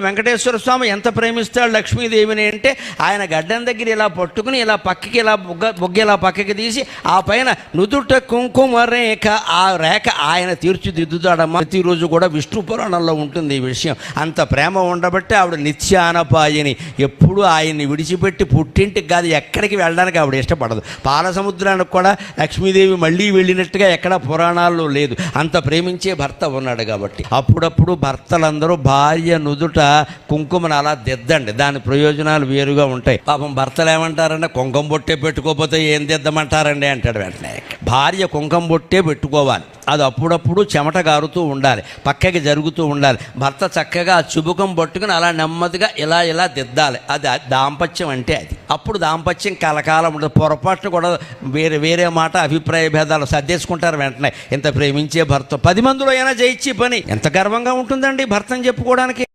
వెంకటేశ్వర స్వామి ఎంత ప్రేమిస్తాడు లక్ష్మీదేవిని అంటే ఆయన గడ్డం దగ్గర ఇలా పట్టుకుని ఇలా పక్కకి ఇలా బుగ్గ బుగ్గ ఇలా పక్కకి తీసి ఆ పైన నుదుట కుంకుమ రేఖ ఆ రేఖ ఆయన తీర్చిదిద్దుతాడమ్మా. ప్రతిరోజు కూడా విష్ణు పురాణంలో ఉంటుంది ఈ విషయం. అంత ప్రేమ ఉండబట్టి ఆవిడ నిత్యానపాయని. ఎప్పుడు ఆయన్ని విడిచిపెట్టి పుట్టింటికి కాదు ఎక్కడికి వెళ్ళడానికి ఆవిడ ఇష్టపడదు. పాల సముద్రానికి కూడా లక్ష్మీదేవి మళ్ళీ వెళ్ళినట్టుగా ఎక్కడ పురాణాల్లో లేదు. అంత ప్రేమించే భర్త ఉన్నాడు కాబట్టి. అప్పుడప్పుడు భర్తలందరూ భార్య నుదుట కుంకుమను అలా దిద్దండి. దాని ప్రయోజనాలు వేరుగా ఉంటాయి. పాపం భర్తలు ఏమంటారంటే కుంకుమ బొట్టే పెట్టుకోకపోతే ఏం దిద్దమంటారండి? అంటాడు వెంటనే. భార్య కుంకుమ బొట్టే పెట్టుకోవాలి. అది అప్పుడప్పుడు చెమట గారుతూ ఉండాలి. పక్కకి జరుగుతూ ఉండాలి. భర్త చక్కగా ఆ చుబుకం పట్టుకుని అలా నెమ్మదిగా ఇలా ఇలా దిద్దాలి. అది దాంపత్యం అంటే అది. అప్పుడు దాంపత్యం కలకాలం ఉండదు. పొరపాట్లు కూడా వేరే వేరే మాట అభిప్రాయ భేదాలు సర్దేసుకుంటారు వెంటనే. ఇంత ప్రేమించే భర్త పది మందిలో అయినా జయించి పని. ఎంత గర్వంగా ఉంటుందండి భర్తను చెప్పుకోవడానికి.